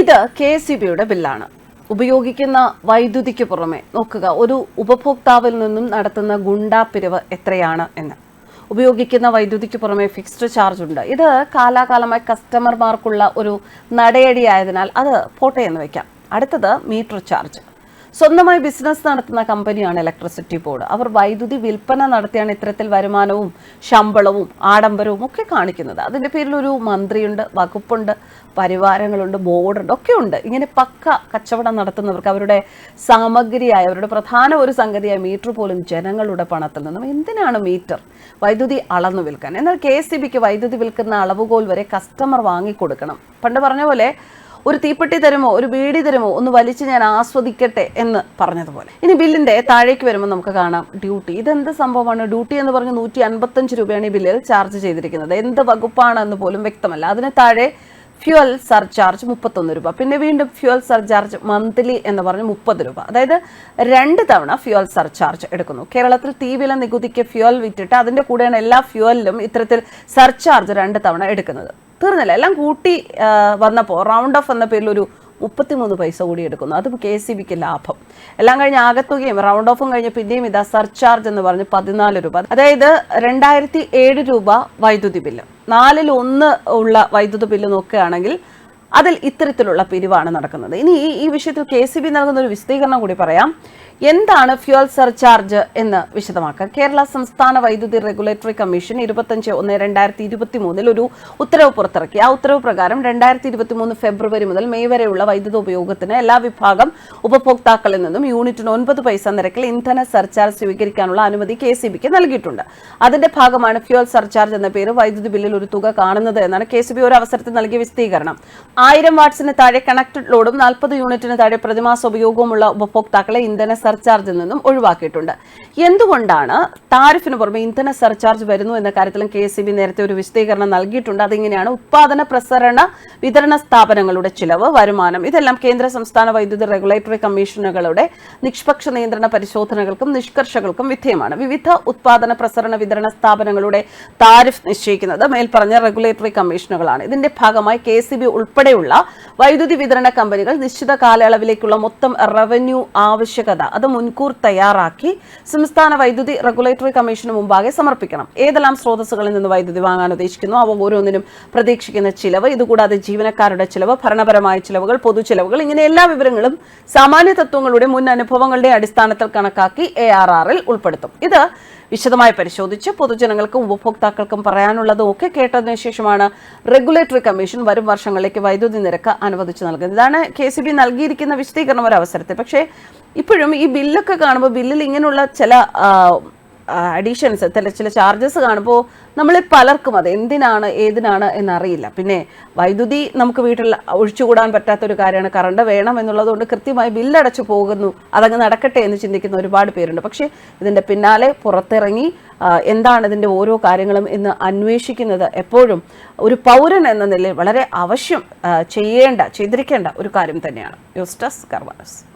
ഇത് K S C ബിയുടെ ബില്ലാണ്. ഉപയോഗിക്കുന്ന വൈദ്യുതിക്ക് പുറമെ നോക്കുക ഒരു ഉപഭോക്താവിൽ നിന്നും നടത്തുന്ന ഗുണ്ടാപ്പിരിവ് എത്രയാണ് എന്ന്. ഉപയോഗിക്കുന്ന വൈദ്യുതിക്ക് പുറമെ ഫിക്സ്ഡ് ചാർജ് ഉണ്ട്. ഇത് കാലാകാലമായി കസ്റ്റമർമാർക്കുള്ള ഒരു നടയടിയായതിനാൽ അത് പോട്ടെ എന്ന് വെക്കാം. അടുത്തത് മീറ്റർ ചാർജ് സ്വന്തമായി ബിസിനസ് നടത്തുന്ന കമ്പനിയാണ് ഇലക്ട്രിസിറ്റി ബോർഡ്. അവർ വൈദ്യുതി വിൽപ്പന നടത്തിയാണ് ഇത്തരത്തിൽ വരുമാനവും ശമ്പളവും ആഡംബരവും ഒക്കെ കാണിക്കുന്നത്. അതിന്റെ പേരിൽ ഒരു മന്ത്രിയുണ്ട് വകുപ്പുണ്ട് പരിവാരങ്ങളുണ്ട് ബോർഡുണ്ട് ഒക്കെ ഉണ്ട് ഇങ്ങനെ പക്ക കച്ചവടം നടത്തുന്നവർക്ക് അവരുടെ സാമഗ്രിയായ അവരുടെ പ്രധാന ഒരു സംഗതിയായ മീറ്റർ പോലും ജനങ്ങളുടെ പണത്തിൽ നിന്നും എന്തിനാണ് മീറ്റർ വൈദ്യുതി അളന്നു വിൽക്കാൻ? എന്നാൽ കെ എസ് സി ബിക്ക് വൈദ്യുതി വിൽക്കുന്ന അളവുകോൽ വരെ കസ്റ്റമർ വാങ്ങിക്കൊടുക്കണം. പണ്ട് പറഞ്ഞ പോലെ ഒരു തീപ്പെട്ടി തരുമോ ഒരു ബീഡി തരുമോ ഒന്ന് വലിച്ച് ഞാൻ ആസ്വദിക്കട്ടെ എന്ന് പറഞ്ഞതുപോലെ. ഇനി ബില്ലിന്റെ താഴേക്ക് വരുമ്പോൾ നമുക്ക് കാണാം ഡ്യൂട്ടി. ഇതെന്ത് സംഭവമാണ്? ഡ്യൂട്ടി എന്ന് പറഞ്ഞ് നൂറ്റി അൻപത്തഞ്ച് രൂപയാണ് ഈ ബില്ലിൽ ചാർജ് ചെയ്തിരിക്കുന്നത്. എന്ത് വകുപ്പാണ് എന്ന് പോലും വ്യക്തമല്ല. അതിന് താഴെ ഫ്യുവൽ സർചാർജ് മുപ്പത്തൊന്ന് രൂപ. പിന്നെ വീണ്ടും ഫ്യുവൽ സർചാർജ് മന്ത്ലി എന്ന് പറഞ്ഞ് മുപ്പത് രൂപ. അതായത് രണ്ട് തവണ ഫ്യുവൽ സർചാർജ് എടുക്കുന്നു. കേരളത്തിൽ തീവില നികുതിക്ക് ഫ്യുവൽ വിറ്റിട്ട് അതിന്റെ കൂടെയാണ് എല്ലാ ഫ്യുവലിലും ഇത്തരത്തിൽ സർചാർജ് രണ്ട് തവണ എടുക്കുന്നത്. തീർന്നില്ല. എല്ലാം കൂട്ടി വന്നപ്പോൾ റൗണ്ട് ഓഫ് എന്ന പേരിൽ ഒരു മുപ്പത്തിമൂന്ന് പൈസ കൂടി എടുക്കുന്നു. അത് കെ സി ബിക്ക് ലാഭം. എല്ലാം കഴിഞ്ഞ് ആകത്തുകയും റൗണ്ട് ഓഫും കഴിഞ്ഞ് പിന്നെയും ഇതാ സർചാർജ് എന്ന് പറഞ്ഞ് പതിനാല് രൂപ. അതായത് രണ്ടായിരത്തി ഏഴ് രൂപ വൈദ്യുതി ബില്ല്. നാലിൽ ഒന്ന് ഉള്ള വൈദ്യുതി ബില്ല് നോക്കുകയാണെങ്കിൽ അതിൽ ഇത്തരത്തിലുള്ള പിരിവാണ് നടക്കുന്നത്. ഇനി ഈ- വിഷയത്തിൽ കെ സി ബി നൽകുന്ന ഒരു വിശദീകരണം കൂടി പറയാം. എന്താണ് ഫ്യുവൽ സർചാർജ് എന്ന് വിശദമാക്കാം. കേരള സംസ്ഥാന വൈദ്യുതി റെഗുലേറ്ററി കമ്മീഷൻ ഇരുപത്തഞ്ച് ഒന്ന് രണ്ടായിരത്തി ഇരുപത്തി മൂന്നിൽ ഒരു ഉത്തരവ് പുറത്തിറക്കി. ആ ഉത്തരവ് പ്രകാരം രണ്ടായിരത്തി ഇരുപത്തി മൂന്ന് ഫെബ്രുവരി മുതൽ മെയ് വരെയുള്ള വൈദ്യുത ഉപയോഗത്തിന് എല്ലാ വിഭാഗം ഉപഭോക്താക്കളിൽ നിന്നും യൂണിറ്റിന് ഒൻപത് പൈസ നിരക്കിൽ ഇന്ധന സർചാർജ് സ്വീകരിക്കാനുള്ള അനുമതി കെ സി ബിക്ക് നൽകിയിട്ടുണ്ട്. അതിന്റെ ഭാഗമാണ് ഫ്യുവൽ സർചാർജ് എന്ന പേര് വൈദ്യുതി ബില്ലിൽ ഒരു തുക കാണുന്നത് എന്നാണ് കെ സി ബി ഒരു അവസരത്തിൽ നൽകിയ വിശദീകരണം. ആയിരം വാട്ട്സിന് താഴെ കണക്റ്റഡ് ലോഡും നാൽപ്പത് യൂണിറ്റിന് താഴെ പ്രതിമാസ ഉപയോഗവുമുള്ള ഉപഭോക്താക്കളെ ഇന്ധന സർചാർജിൽ നിന്നും ഒഴിവാക്കിയിട്ടുണ്ട്. എന്തുകൊണ്ടാണ് താരിഫിന് പുറമെ ഇന്ധന സർചാർജ് വരുന്നു എന്ന കാര്യത്തിലും കെ നേരത്തെ ഒരു വിശദീകരണം നൽകിയിട്ടുണ്ട്. അതിങ്ങനെയാണ് ഉത്പാദന പ്രസരണ വിതരണ സ്ഥാപനങ്ങളുടെ ചിലവ് വരുമാനം ഇതെല്ലാം കേന്ദ്ര സംസ്ഥാന വൈദ്യുതി റെഗുലേറ്ററി കമ്മീഷനുകളുടെ നിഷ്പക്ഷ നിയന്ത്രണ പരിശോധനകൾക്കും നിഷ്കർഷകൾക്കും വിധേയമാണ്. വിവിധ ഉത്പാദന പ്രസരണ വിതരണ സ്ഥാപനങ്ങളുടെ താരിഫ് നിശ്ചയിക്കുന്നത് മേൽപ്പറഞ്ഞ റെഗുലേറ്ററി കമ്മീഷനുകളാണ്. ഇതിന്റെ ഭാഗമായി കെ ബി ഉൾപ്പെടെയുള്ള വൈദ്യുതി വിതരണ കമ്പനികൾ നിശ്ചിത കാലയളവിലേക്കുള്ള മൊത്തം റവന്യൂ ആവശ്യകത അത് മുൻകൂർ തയ്യാറാക്കി സംസ്ഥാന വൈദ്യുതി റെഗുലേറ്ററി കമ്മീഷന് മുമ്പാകെ സമർപ്പിക്കണം. ഏതെല്ലാം സ്രോതസ്സുകളിൽ നിന്ന് വൈദ്യുതി വാങ്ങാൻ ഉദ്ദേശിക്കുന്നു? അവ ഓരോന്നിനും പ്രതീക്ഷിക്കുന്ന ചിലവ്. ഇതുകൂടാതെ ജീവനക്കാരുടെ ചിലവ് ഭരണപരമായ ചിലവുകൾ പൊതു ചിലവുകൾ ഇങ്ങനെ എല്ലാ വിവരങ്ങളും സാമാന്യ തത്വങ്ങളുടെ മുൻ അനുഭവങ്ങളുടെ അടിസ്ഥാനത്തിൽ കണക്കാക്കി എ ആർ ആറിൽ ഉൾപ്പെടുത്തും. ഇത് വിശദമായി പരിശോധിച്ച് പൊതുജനങ്ങൾക്കും ഉപഭോക്താക്കൾക്കും പറയാനുള്ളതും ഒക്കെ കേട്ടതിനു ശേഷമാണ് റെഗുലേറ്ററി കമ്മീഷൻ വരും വർഷങ്ങളിലേക്ക് വൈദ്യുതി നിരക്ക് അനുവദിച്ചു നൽകുന്നത്. ഇതാണ് കെ സി ബി നൽകിയിരിക്കുന്ന വിശദീകരണം ഒരു അവസരത്തിൽ പക്ഷേ ഇപ്പോഴും ഈ ബില്ലൊക്കെ കാണുമ്പോൾ ബില്ലിൽ ഇങ്ങനെയുള്ള ചില അഡീഷൻസ് ചില ചില ചാർജസ് കാണുമ്പോൾ നമ്മളിൽ പലർക്കും അത് എന്തിനാണ് ഏതിനാണ് എന്നറിയില്ല. പിന്നെ വൈദ്യുതി നമുക്ക് വീട്ടിൽ ഒഴിച്ചുകൂടാൻ പറ്റാത്തൊരു കാര്യമാണ്. കറണ്ട് വേണം എന്നുള്ളതുകൊണ്ട് കൃത്യമായി ബില്ലടച്ചു പോകുന്നു. അതങ്ങ് നടക്കട്ടെ എന്ന് ചിന്തിക്കുന്ന ഒരുപാട് പേരുണ്ട്. പക്ഷേ ഇതിന്റെ പിന്നാലെ പുറത്തിറങ്ങി എന്താണ് ഇതിന്റെ ഓരോ കാര്യങ്ങളും എന്ന് അന്വേഷിക്കുന്നത് എപ്പോഴും ഒരു പൗരൻ എന്ന നിലയിൽ വളരെ അവശ്യം ചെയ്യേണ്ട ചെയ്തിരിക്കേണ്ട ഒരു കാര്യം തന്നെയാണ്. News desk കർവാസ്